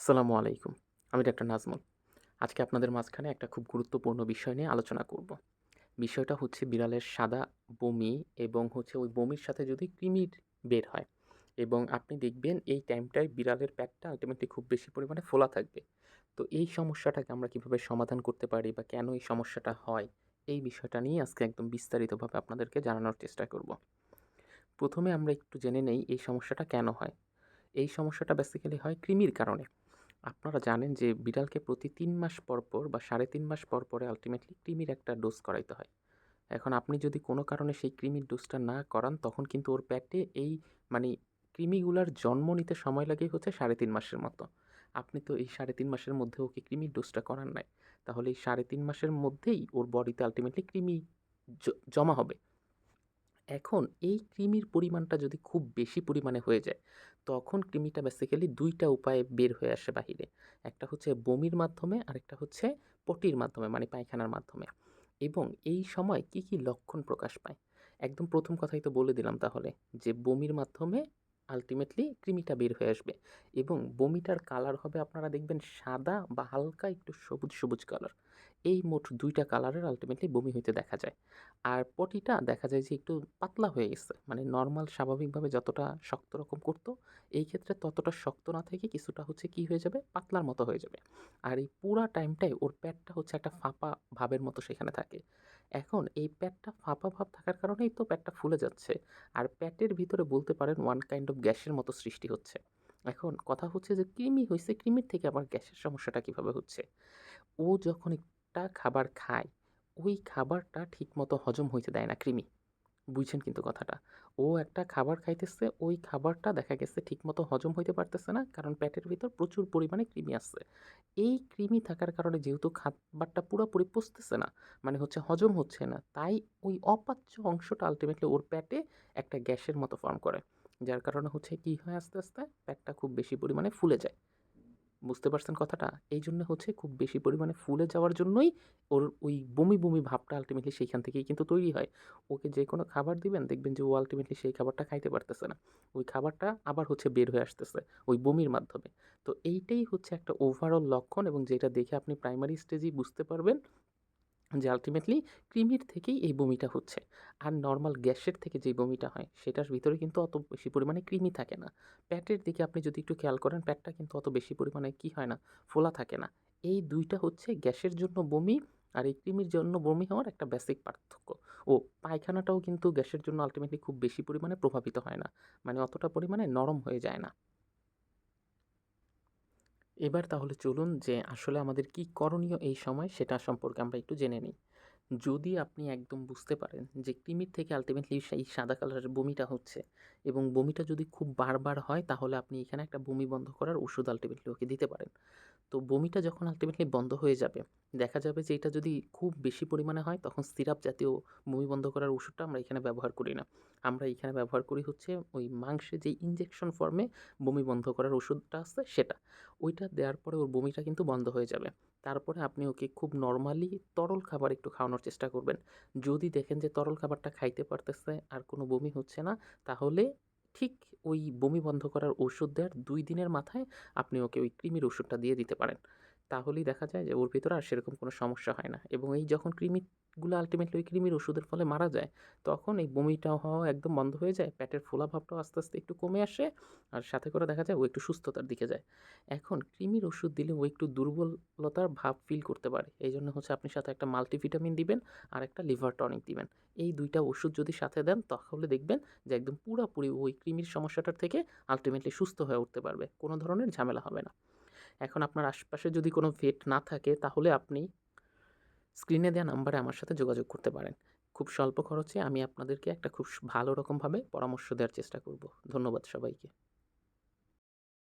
আসসালামু আলাইকুম। আমি ডাক্তার নাজমুল। আজকে আপনাদের মাঝখানে একটা খুব গুরুত্বপূর্ণ বিষয় নিয়ে আলোচনা করব। বিষয়টা হচ্ছে বিড়ালের সাদা বমি এবং হচ্ছে ওই বমির সাথে যদি কৃমির বের হয় এবং আপনি দেখবেন এই টাইমটায় বিড়ালের পেটটা আলটিমেটলি খুব বেশি পরিমাণে ফোলা থাকবে। তো এই সমস্যাটাকে আমরা কীভাবে সমাধান করতে পারি বা কেন এই সমস্যাটা হয় এই বিষয়টা নিয়ে আজকে একদম বিস্তারিতভাবে আপনাদেরকে জানানোর চেষ্টা করব। প্রথমে আমরা একটু জেনে নেই এই সমস্যাটা কেন হয়। এই সমস্যাটা বেসিক্যালি হয় কৃমির কারণে। আপনারা জানেন যে বিড়ালকে প্রতি তিন মাস পর পর বা সাড়ে তিন মাস পর পরে আলটিমেটলি কৃমির একটা ডোজ করাইতে হয়। এখন আপনি যদি কোনো কারণে সেই কৃমির ডোজটা না করান, তখন কিন্তু ওর পেটে এই মানে কৃমিগুলার জন্ম নিতে সময় লাগে হচ্ছে সাড়ে তিন মাসের মতো। আপনি তো এই সাড়ে তিন মাসের মধ্যে ওকে কৃমির ডোজটা করান নাই। তাহলে এই সাড়ে তিন মাসের মধ্যেই ওর বডিতে আলটিমেটলি কৃমি জমা হবে। এখন এই কৃমির পরিমাণটা যদি খুব বেশি পরিমাণে হয়ে যায়, তখন কৃমিটা বেসিক্যালি দুইটা উপায়ে বের হয়ে আসে বাহিরে। একটা হচ্ছে বমির মাধ্যমে, আরেকটা হচ্ছে পটির মাধ্যমে মানে পায়খানার মাধ্যমে। এবং এই সময় কি কি লক্ষণ প্রকাশ পায়? একদম প্রথম কথাই তো বলে দিলাম তাহলে, যে বমির মাধ্যমে আলটিমেটলি কৃমিটা বের হয়ে আসবে। এবং বমিটার কালার হবে, আপনারা দেখবেন সাদা বা হালকা একটু সবুজ সবুজ কালার এই মোট দুইটা কালারের আলটিমেটলি বমি হইতে দেখা যায়। আর পটিটা দেখা যায় যে একটু পাতলা হয়ে গেছে। মানে নর্মাল স্বাভাবিকভাবে যতটা শক্ত রকম করতো, এই ক্ষেত্রে ততটা শক্ত না থেকে কিছুটা হচ্ছে কি হয়ে যাবে? পাতলার মতো হয়ে যাবে। আর এই পুরা টাইমটাই ওর পেটটা হচ্ছে একটা ফাঁপা ভাবের মতো সেখানে থাকে। এখন এই পেটটা ফাঁপা ভাব থাকার কারণেই তো পেটটা ফুলে যাচ্ছে। আর প্যাটের ভিতরে বলতে পারেন ওয়ান কাইন্ড অফ গ্যাসের মতো সৃষ্টি হচ্ছে। এখন কথা হচ্ছে যে কৃমি হয়েছে কৃমির থেকে আবার গ্যাসের সমস্যাটা কীভাবে হচ্ছে? ও যখন একটা খাবার খায়, ওই খাবারটা ঠিকমতো হজম হইতে দেয় না কৃমি। বুঝছেন কিন্তু কথাটা। ও একটা খাবার খাইতেছে, ওই খাবারটা দেখা গেছে ঠিকমতো হজম হইতে পারতেছে না, কারণ পেটের ভিতর প্রচুর পরিমাণে কৃমি আসছে এই কৃমি থাকার কারণে যেহেতু খাবারটা পুরোপুরি পচতেছে না মানে হচ্ছে হজম হচ্ছে না, তাই ওই অপাচ্য অংশটা আলটিমেটলি ওর পেটে একটা গ্যাসের মতো ফর্ম করে, যার কারণে হচ্ছে কি হয় আস্তে আস্তে, পেটটা খুব বেশি পরিমাণে ফুলে যায়। বুঝতে পারছেন কথাটা? এই জন্য হচ্ছে খুব বেশি পরিমাণে ফুলে যাওয়ার জন্যই ওর ওই বমি বমি ভাবটা আলটিমেটলি সেইখান থেকেই কিন্তু তৈরি হয়। ওকে যে কোনো খাবার দিবেন, দেখবেন যে ও আলটিমেটলি সেই খাবারটা খাইতে পারতেছে না। ওই খাবারটা আবার হচ্ছে বের হয়ে আসতেছে ওই বমির মাধ্যমে। তো এইটাই হচ্ছে একটা ওভারঅল লক্ষণ এবং যেটা দেখে আপনি প্রাইমারি স্টেজেই বুঝতে পারবেন। যে আলটিমেটলি কৃমির থেকেই এই বমিটা হচ্ছে। আর নর্মাল গ্যাসের থেকে যে বমিটা হয়, সেটার ভিতরে কিন্তু অত বেশি পরিমাণে কৃমি থাকে না। প্যাটের দিকে আপনি যদি একটু খেয়াল করেন, প্যাটটা কিন্তু অত বেশি পরিমাণে কি হয় না, ফোলা থাকে না। এই দুইটা হচ্ছে গ্যাসের জন্য বমি আর এই কৃমির জন্য বমি হওয়ার একটা বেসিক পার্থক্য। ও, পায়খানাটাও কিন্তু গ্যাসের জন্য আলটিমেটলি খুব বেশি পরিমাণে প্রভাবিত হয় না মানে অতটা পরিমাণে নরম হয়ে যায় না। এবার তাহলে চলুন যে আসলে আমাদের কি করণীয় এই সময় সেটা সম্পর্কে আমরা একটু জেনে নিই। যদি আপনি একদম বুঝতে পারেন যে কৃমির থেকে আলটিমেটলি সেই সাদা কালারের বমিটা হচ্ছে এবং বমিটা যদি খুব বারবার হয় তাহলে আপনি এখানে একটা বমি বন্ধ করার ওষুধ আলটিমেটলি ওকে দিতে পারেন। তো বমিটা যখন আলটিমেটলি বন্ধ হয়ে যাবে, দেখা যাবে যে এটা যদি খুব বেশি পরিমাণে হয় তখন সিরাপ জাতীয় বমি বন্ধ করার ওষুধটা আমরা এখানে ব্যবহার করি না। আমরা এখানে ব্যবহার করি হচ্ছে ওই মাংসে যে ইঞ্জেকশন ফর্মে বমি বন্ধ করার ওষুধটা আছে সেটা। ওইটা দেওয়ার পরে ওর বমিটা কিন্তু বন্ধ হয়ে যাবে। তারপরে আপনি ওকে খুব নর্মালি তরল খাবার একটু খাওয়ানোর চেষ্টা করবেন। যদি দেখেন যে তরল খাবারটা খাইতে পারতেছে আর কোনো বমি হচ্ছে না, তাহলে ঠিক ওই বমি বন্ধ করার ওষুধ দেওয়ার দুই দিনের মাথায় আপনি ওকে ওই কৃমির ওষুধটা দিয়ে দিতে পারেন। তাহলেই দেখা যায় যে ওর ভিতরে আর সেরকম কোনো সমস্যা হয় না। এবং এই যখন কৃমিগুলো আলটিমেটলি ওই কৃমির ওষুধের ফলে মারা যায়, তখন এই বমিটাও হওয়া একদম বন্ধ হয়ে যায়, পেটের ফোলা ভাবটাও আস্তে আস্তে একটু কমে আসে আর সাথে করে দেখা যায় ও একটু সুস্থতার দিকে যায়। এখন কৃমির ওষুধ দিলে ও একটু দুর্বলতার ভাব ফিল করতে পারে। এই জন্য হচ্ছে আপনি সাথে একটা মাল্টিভিটামিন দিবেন আর একটা লিভার টনিক দিবেন। এই দুইটা ওষুধ যদি সাথে দেন, তাহলে দেখবেন যে একদম পুরোপুরি ওই কৃমির সমস্যাটার থেকে আলটিমেটলি সুস্থ হয়ে উঠতে পারবে। কোনো ধরনের ঝামেলা হবে না। এখন আপনার আশপাশে যদি কোনো ভেট না থাকে, তাহলে আপনি স্ক্রিনে দেওয়া নাম্বারে আমার সাথে যোগাযোগ করতে পারেন। খুব স্বল্প খরচে আমি আপনাদেরকে একটা খুব ভালো রকমভাবে পরামর্শ দেওয়ার চেষ্টা করব। ধন্যবাদ সবাইকে।